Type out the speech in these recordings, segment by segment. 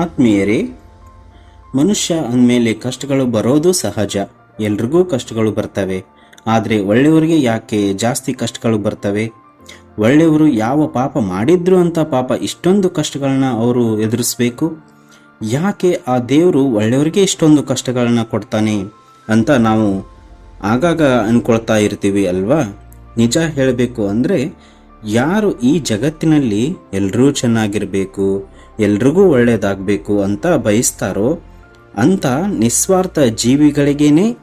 ಆತ್ಮೀಯರೇ, ಮನುಷ್ಯ ಅಂದಮೇಲೆ ಕಷ್ಟಗಳು ಬರೋದು ಸಹಜ. ಎಲ್ರಿಗೂ ಕಷ್ಟಗಳು ಬರ್ತವೆ. ಆದರೆ ಒಳ್ಳೆಯವರಿಗೆ ಯಾಕೆ ಜಾಸ್ತಿ ಕಷ್ಟಗಳು ಬರ್ತವೆ? ಒಳ್ಳೆಯವರು ಯಾವ ಪಾಪ ಮಾಡಿದ್ರು ಅಂತ ಪಾಪ ಇಷ್ಟೊಂದು ಕಷ್ಟಗಳನ್ನ ಅವರು ಎದುರಿಸ್ಬೇಕು? ಯಾಕೆ ಆ ದೇವರು ಒಳ್ಳೆಯವರಿಗೆ ಇಷ್ಟೊಂದು ಕಷ್ಟಗಳನ್ನ ಕೊಡ್ತಾನೆ ಅಂತ ನಾವು ಆಗಾಗ ಅಂದ್ಕೊಳ್ತಾ ಇರ್ತೀವಿ ಅಲ್ವಾ? ನಿಜ ಹೇಳಬೇಕು ಅಂದರೆ ಯಾರು ಈ ಜಗತ್ತಿನಲ್ಲಿ ಎಲ್ಲರೂ ಚೆನ್ನಾಗಿರಬೇಕು. ಎಲ್ರಿಗೂ ಒಳ್ಳೆಯದಾಗಬೇಕು ಅಂತ ಬಯಸ್ತಾರೋ ಅಂಥ ನಿಸ್ವಾರ್ಥ ಜೀವಿಗಳಿಗೇನೆ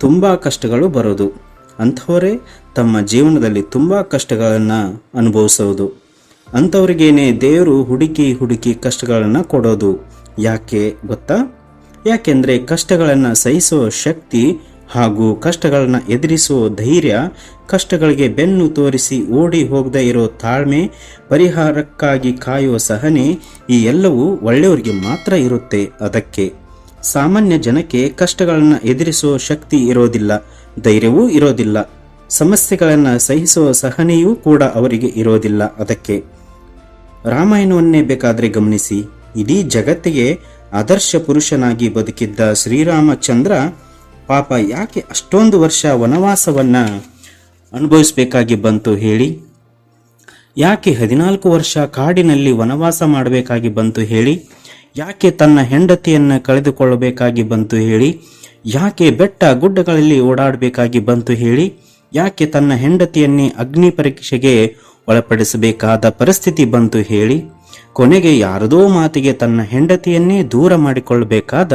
ತುಂಬ ಕಷ್ಟಗಳು ಬರೋದು. ಅಂಥವರೇ ತಮ್ಮ ಜೀವನದಲ್ಲಿ ತುಂಬ ಕಷ್ಟಗಳನ್ನು ಅನುಭವಿಸೋದು. ಅಂಥವ್ರಿಗೇನೆ ದೇವರು ಹುಡುಕಿ ಹುಡುಕಿ ಕಷ್ಟಗಳನ್ನು ಕೊಡೋದು. ಯಾಕೆ ಗೊತ್ತಾ? ಯಾಕೆಂದರೆ ಕಷ್ಟಗಳನ್ನು ಸಹಿಸುವ ಶಕ್ತಿ ಹಾಗೂ ಕಷ್ಟಗಳನ್ನು ಎದುರಿಸುವ ಧೈರ್ಯ ಕಷ್ಟಗಳಿಗೆ ಬೆನ್ನು ತೋರಿಸಿ ಓಡಿ ಹೋಗದೇ ಇರೋ ತಾಳ್ಮೆ, ಪರಿಹಾರಕ್ಕಾಗಿ ಕಾಯುವ ಸಹನೆ ಈ ಎಲ್ಲವೂ ಒಳ್ಳೆಯವರಿಗೆ ಮಾತ್ರ ಇರುತ್ತೆ ಅದಕ್ಕೆ. ಸಾಮಾನ್ಯ ಜನಕ್ಕೆ ಕಷ್ಟಗಳನ್ನು ಎದುರಿಸುವ ಶಕ್ತಿ ಇರೋದಿಲ್ಲ, ಧೈರ್ಯವೂ ಇರೋದಿಲ್ಲ, ಸಮಸ್ಯೆಗಳನ್ನು ಸಹಿಸುವ ಸಹನೆಯೂ ಕೂಡ ಅವರಿಗೆ ಇರೋದಿಲ್ಲ ಅದಕ್ಕೆ. ರಾಮಾಯಣವನ್ನೇ ಬೇಕಾದರೆ ಗಮನಿಸಿ, ಇಡೀ ಜಗತ್ತಿಗೆ ಆದರ್ಶ ಪುರುಷನಾಗಿ ಬದುಕಿದ್ದ ಶ್ರೀರಾಮಚಂದ್ರ ಪಾಪ ಯಾಕೆ ಅಷ್ಟೊಂದು ವರ್ಷ ವನವಾಸವನ್ನು ಅನುಭವಿಸಬೇಕಾಗಿ ಬಂತು ಹೇಳಿ? ಯಾಕೆ ಹದಿನಾಲ್ಕು ವರ್ಷ ಕಾಡಿನಲ್ಲಿ ವನವಾಸ ಮಾಡಬೇಕಾಗಿ ಬಂತು ಹೇಳಿ? ಯಾಕೆ ತನ್ನ ಹೆಂಡತಿಯನ್ನು ಕಳೆದುಕೊಳ್ಳಬೇಕಾಗಿ ಬಂತು ಹೇಳಿ? ಯಾಕೆ ಬೆಟ್ಟ ಗುಡ್ಡಗಳಲ್ಲಿ ಓಡಾಡಬೇಕಾಗಿ ಬಂತು ಹೇಳಿ? ಯಾಕೆ ತನ್ನ ಹೆಂಡತಿಯನ್ನೇ ಅಗ್ನಿ ಪರೀಕ್ಷೆಗೆ ಒಳಪಡಿಸಬೇಕಾದ ಪರಿಸ್ಥಿತಿ ಬಂತು ಹೇಳಿ? ಕೊನೆಗೆ ಯಾರದೋ ಮಾತಿಗೆ ತನ್ನ ಹೆಂಡತಿಯನ್ನೇ ದೂರ ಮಾಡಿಕೊಳ್ಳಬೇಕಾದ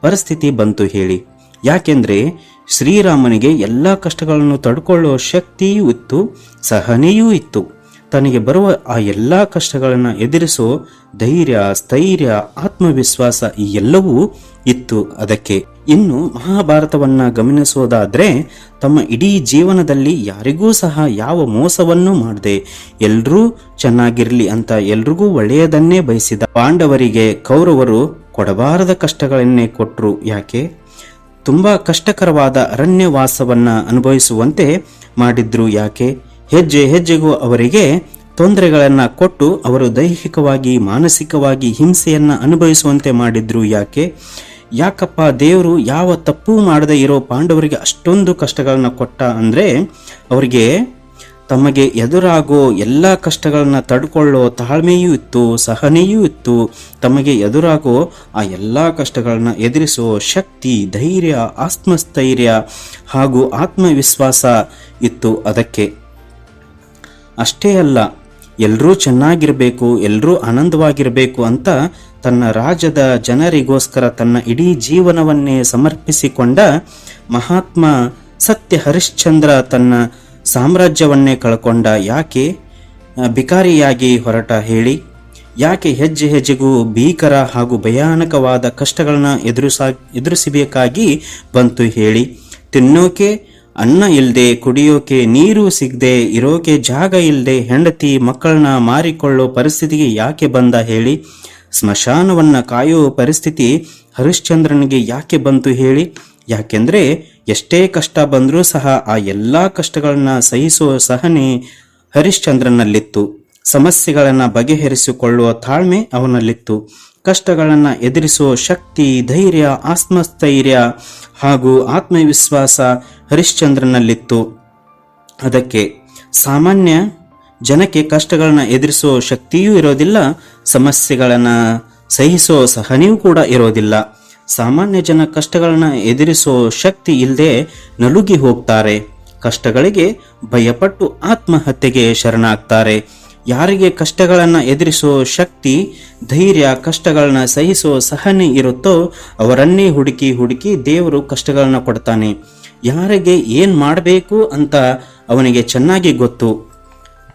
ಪರಿಸ್ಥಿತಿ ಬಂತು ಹೇಳಿ. ಯಾಕೆಂದ್ರೆ ಶ್ರೀರಾಮನಿಗೆ ಎಲ್ಲ ಕಷ್ಟಗಳನ್ನು ತಡ್ಕೊಳ್ಳುವ ಶಕ್ತಿಯೂ ಇತ್ತು, ಸಹನೆಯೂ ಇತ್ತು. ತನಗೆ ಬರುವ ಆ ಎಲ್ಲ ಕಷ್ಟಗಳನ್ನು ಎದುರಿಸೋ ಧೈರ್ಯ, ಸ್ಥೈರ್ಯ, ಆತ್ಮವಿಶ್ವಾಸ ಈ ಎಲ್ಲವೂ ಇತ್ತು ಅದಕ್ಕೆ. ಇನ್ನು ಮಹಾಭಾರತವನ್ನ ಗಮನಿಸೋದಾದರೆ, ತಮ್ಮ ಇಡೀ ಜೀವನದಲ್ಲಿ ಯಾರಿಗೂ ಸಹ ಯಾವ ಮೋಸವನ್ನೂ ಮಾಡದೆ. ಎಲ್ಲರೂ ಚೆನ್ನಾಗಿರಲಿ ಅಂತ ಎಲ್ರಿಗೂ ಒಳ್ಳೆಯದನ್ನೇ ಬಯಸಿದ ಪಾಂಡವರಿಗೆ ಕೌರವರು ಕೊಡಬಾರದ ಕಷ್ಟಗಳನ್ನೇ ಕೊಟ್ಟರು ಯಾಕೆ? ತುಂಬಾ ಕಷ್ಟಕರವಾದ ಅರಣ್ಯವಾಸವನ್ನು ಅನುಭವಿಸುವಂತೆ ಮಾಡಿದ್ರು ಯಾಕೆ? ಹೆಜ್ಜೆ ಹೆಜ್ಜೆಗೂ ಅವರಿಗೆ ತೊಂದರೆಗಳನ್ನ ಕೊಟ್ಟು ಅವರು ದೈಹಿಕವಾಗಿ, ಮಾನಸಿಕವಾಗಿ ಹಿಂಸೆಯನ್ನ ಅನುಭವಿಸುವಂತೆ ಮಾಡಿದ್ರು ಯಾಕೆ? ಯಾಕಪ್ಪ ದೇವರು ಯಾವ ತಪ್ಪು ಮಾಡದೇ ಇರೋ ಪಾಂಡವರಿಗೆ ಅಷ್ಟೊಂದು ಕಷ್ಟಗಳನ್ನ ಕೊಟ್ಟ ಅಂದ್ರೆ ಅವರಿಗೆ ತಮಗೆ ಎದುರಾಗೋ ಎಲ್ಲ ಕಷ್ಟಗಳನ್ನು ತಡ್ಕೊಳ್ಳೋ ತಾಳ್ಮೆಯೂ ಇತ್ತು, ಸಹನೆಯೂ ಇತ್ತು. ತಮಗೆ ಎದುರಾಗೋ ಆ ಎಲ್ಲ ಕಷ್ಟಗಳನ್ನು ಎದುರಿಸೋ ಶಕ್ತಿ, ಧೈರ್ಯ, ಆತ್ಮಸ್ಥೈರ್ಯ ಹಾಗೂ ಆತ್ಮವಿಶ್ವಾಸ ಇತ್ತು ಅದಕ್ಕೆ. ಅಷ್ಟೇ ಅಲ್ಲ ಎಲ್ಲರೂ ಚೆನ್ನಾಗಿರಬೇಕು ಎಲ್ಲರೂ ಆನಂದವಾಗಿರಬೇಕು ಅಂತ ತನ್ನ ರಾಜ್ಯದ ಜನರಿಗೋಸ್ಕರ ತನ್ನ ಇಡೀ ಜೀವನವನ್ನೇ ಸಮರ್ಪಿಸಿಕೊಂಡ ಮಹಾತ್ಮ ಸತ್ಯ ಹರಿಶ್ಚಂದ್ರ ತನ್ನ ಸಾಮ್ರಾಜ್ಯವನ್ನೇ ಕಳ್ಕೊಂಡ ಯಾಕೆ? ಬಿಕಾರಿಯಾಗಿ ಹೊರಟ ಹೇಳಿ, ಯಾಕೆ ಹೆಜ್ಜೆ ಹೆಜ್ಜೆಗೂ ಭೀಕರ ಹಾಗೂ ಭಯಾನಕವಾದ ಕಷ್ಟಗಳನ್ನ ಎದುರಿಸ, ಎದುರಿಸಬೇಕಾಗಿ? ಬಂತು ಹೇಳಿ, ತಿನ್ನೋಕೆ ಅನ್ನ ಇಲ್ಲದೆ ಕುಡಿಯೋಕೆ ನೀರು ಸಿಗದೆ, ಇರೋಕೆ ಜಾಗ ಇಲ್ಲದೆ ಹೆಂಡತಿ ಮಕ್ಕಳನ್ನ ಮಾರಿಕೊಳ್ಳೋ ಪರಿಸ್ಥಿತಿಗೆ ಯಾಕೆ ಬಂದ? ಹೇಳಿ, ಸ್ಮಶಾನವನ್ನ ಕಾಯೋ ಪರಿಸ್ಥಿತಿ ಹರಿಶ್ಚಂದ್ರನಿಗೆ ಯಾಕೆ ಬಂತು? ಹೇಳಿ, ಯಾಕೆಂದ್ರೆ ಎಷ್ಟೇ ಕಷ್ಟ ಬಂದರೂ ಸಹ ಆ ಎಲ್ಲ ಕಷ್ಟಗಳನ್ನ ಸಹಿಸುವ ಸಹನೆ ಹರಿಶ್ಚಂದ್ರನಲ್ಲಿತ್ತು. ಸಮಸ್ಯೆಗಳನ್ನು ಬಗೆಹರಿಸಿಕೊಳ್ಳುವ ತಾಳ್ಮೆ ಅವನಲ್ಲಿತ್ತು. ಕಷ್ಟಗಳನ್ನು ಎದುರಿಸುವ ಶಕ್ತಿ, ಧೈರ್ಯ, ಆತ್ಮಸ್ಥೈರ್ಯ ಹಾಗೂ ಆತ್ಮವಿಶ್ವಾಸ ಹರಿಶ್ಚಂದ್ರನಲ್ಲಿತ್ತು. ಅದಕ್ಕೆ ಸಾಮಾನ್ಯ ಜನಕ್ಕೆ ಕಷ್ಟಗಳನ್ನು ಎದುರಿಸೋ ಶಕ್ತಿಯೂ ಇರೋದಿಲ್ಲ, ಸಮಸ್ಯೆಗಳನ್ನು ಸಹಿಸೋ ಸಹನೆಯೂ ಕೂಡ ಇರೋದಿಲ್ಲ. ಸಾಮಾನ್ಯ ಜನ ಕಷ್ಟಗಳನ್ನು ಎದುರಿಸೋ ಶಕ್ತಿ ಇಲ್ಲದೆ ನಲುಗಿ ಹೋಗ್ತಾರೆ. ಕಷ್ಟಗಳಿಗೆ ಭಯಪಟ್ಟು ಆತ್ಮಹತ್ಯೆಗೆ ಶರಣಾಗ್ತಾರೆ. ಯಾರಿಗೆ ಕಷ್ಟಗಳನ್ನು ಎದುರಿಸೋ ಶಕ್ತಿ, ಧೈರ್ಯ, ಕಷ್ಟಗಳನ್ನ ಸಹಿಸೋ ಸಹನೆ ಇರುತ್ತೋ ಅವರನ್ನೇ ಹುಡುಕಿ ಹುಡುಕಿ ದೇವರು ಕಷ್ಟಗಳನ್ನ ಕೊಡ್ತಾನೆ. ಯಾರಿಗೆ ಏನು ಮಾಡಬೇಕು ಅಂತ ಅವನಿಗೆ ಚೆನ್ನಾಗಿ ಗೊತ್ತು.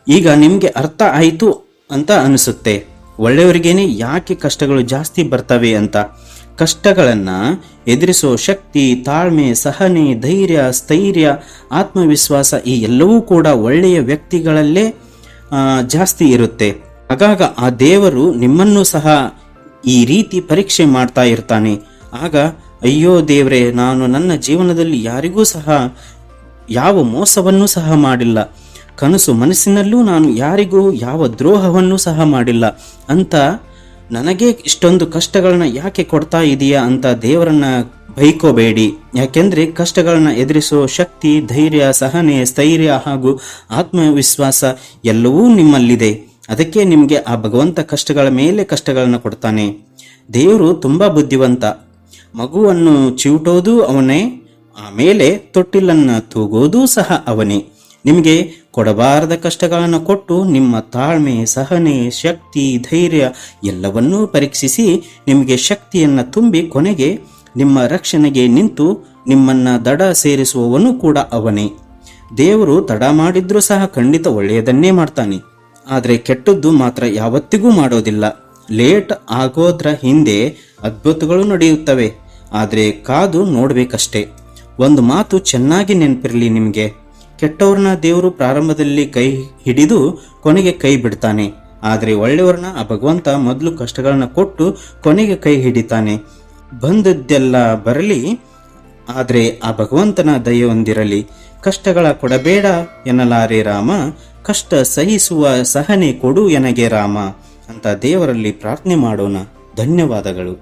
ಈಗ ನಿಮಗೆ ಅರ್ಥ ಆಯಿತು ಅಂತ ಅನಿಸುತ್ತೆ. ಒಳ್ಳೆಯವರಿಗೇನೆ ಯಾಕೆ ಕಷ್ಟಗಳು ಜಾಸ್ತಿ ಬರ್ತವೆ ಅಂತ? ಕಷ್ಟಗಳನ್ನು ಎದುರಿಸೋ ಶಕ್ತಿ, ತಾಳ್ಮೆ, ಸಹನೆ, ಧೈರ್ಯ, ಸ್ಥೈರ್ಯ, ಆತ್ಮವಿಶ್ವಾಸ ಈ ಎಲ್ಲವೂ ಕೂಡ ಒಳ್ಳೆಯ ವ್ಯಕ್ತಿಗಳಲ್ಲೇ ಜಾಸ್ತಿ ಇರುತ್ತೆ. ಆಗಾಗ ಆ ದೇವರು ನಿಮ್ಮನ್ನು ಸಹ ಈ ರೀತಿ ಪರೀಕ್ಷೆ ಮಾಡ್ತಾ ಇರ್ತಾನೆ. ಆಗ, ಅಯ್ಯೋ ದೇವ್ರೆ, ನಾನು ನನ್ನ ಜೀವನದಲ್ಲಿ ಯಾರಿಗೂ ಸಹ ಯಾವ ಮೋಸವನ್ನೂ ಸಹ ಮಾಡಿಲ್ಲ. ಕನಸು ಮನಸ್ಸಿನಲ್ಲೂ ನಾನು ಯಾರಿಗೂ ಯಾವ ದ್ರೋಹವನ್ನು ಸಹ ಮಾಡಿಲ್ಲ. ಅಂತ ನನಗೆ ಇಷ್ಟೊಂದು ಕಷ್ಟಗಳನ್ನ ಯಾಕೆ ಕೊಡ್ತಾ ಇದೆಯಾ ಅಂತ ದೇವರನ್ನ ಬೈಕೋಬೇಡಿ. ಯಾಕೆಂದ್ರೆ ಕಷ್ಟಗಳನ್ನ ಎದುರಿಸೋ ಶಕ್ತಿ, ಧೈರ್ಯ, ಸಹನೆ, ಸ್ಥೈರ್ಯ ಹಾಗೂ ಆತ್ಮವಿಶ್ವಾಸ ಎಲ್ಲವೂ ನಿಮ್ಮಲ್ಲಿದೆ. ಅದಕ್ಕೆ ನಿಮಗೆ ಆ ಭಗವಂತ ಕಷ್ಟಗಳ ಮೇಲೆ ಕಷ್ಟಗಳನ್ನು ಕೊಡ್ತಾನೆ. ದೇವರು ತುಂಬಾ ಬುದ್ಧಿವಂತ. ಮಗುವನ್ನು ಚಿವುಟೋದು ಅವನೇ, ಆಮೇಲೆ ತೊಟ್ಟಿಲನ್ನ ತೂಗೋದು ಸಹ ಅವನೇ. ನಿಮಗೆ ಕೊಡಬಾರದ ಕಷ್ಟಗಳನ್ನು ಕೊಟ್ಟು ನಿಮ್ಮ ತಾಳ್ಮೆ, ಸಹನೆ, ಶಕ್ತಿ, ಧೈರ್ಯ ಎಲ್ಲವನ್ನೂ ಪರೀಕ್ಷಿಸಿ ನಿಮಗೆ ಶಕ್ತಿಯನ್ನು ತುಂಬಿ ಕೊನೆಗೆ ನಿಮ್ಮ ರಕ್ಷಣೆಗೆ ನಿಂತು ನಿಮ್ಮನ್ನು ದಡ ಸೇರಿಸುವವನು ಕೂಡ ಅವನೇ. ದೇವರು ತಡ ಮಾಡಿದ್ರೂ ಸಹ ಖಂಡಿತ ಒಳ್ಳೆಯದನ್ನೇ ಮಾಡ್ತಾನೆ. ಆದರೆ ಕೆಟ್ಟದ್ದು ಮಾತ್ರ ಯಾವತ್ತಿಗೂ ಮಾಡೋದಿಲ್ಲ. ಲೇಟ್ ಆಗೋದ್ರ ಹಿಂದೆ ಅದ್ಭುತಗಳು ನಡೆಯುತ್ತವೆ. ಆದರೆ ಕಾದು ನೋಡಬೇಕಷ್ಟೇ. ಒಂದು ಮಾತು ಚೆನ್ನಾಗಿ ನೆನಪಿರಲಿ ನಿಮಗೆ. ಕೆಟ್ಟವ್ರನ್ನ ದೇವರು ಪ್ರಾರಂಭದಲ್ಲಿ ಕೈ ಹಿಡಿದು ಕೊನೆಗೆ ಕೈ ಬಿಡ್ತಾನೆ. ಆದರೆ ಒಳ್ಳೆಯವ್ರನ್ನ ಆ ಭಗವಂತ ಮೊದಲು ಕಷ್ಟಗಳನ್ನ ಕೊಟ್ಟು ಕೊನೆಗೆ ಕೈ ಹಿಡಿತಾನೆ. ಬಂದದ್ದೆಲ್ಲ ಬರಲಿ, ಆದರೆ ಆ ಭಗವಂತನ ದಯ ಹೊಂದಿರಲಿ ಕಷ್ಟಗಳ ಕೊಡಬೇಡ ಎನ್ನಲಾರೆ ರಾಮ, ಕಷ್ಟ ಸಹಿಸುವ ಸಹನೆ ಕೊಡು ಎನಗೆ ರಾಮ. ಅಂತ ದೇವರಲ್ಲಿ ಪ್ರಾರ್ಥನೆ ಮಾಡೋಣ. ಧನ್ಯವಾದಗಳು.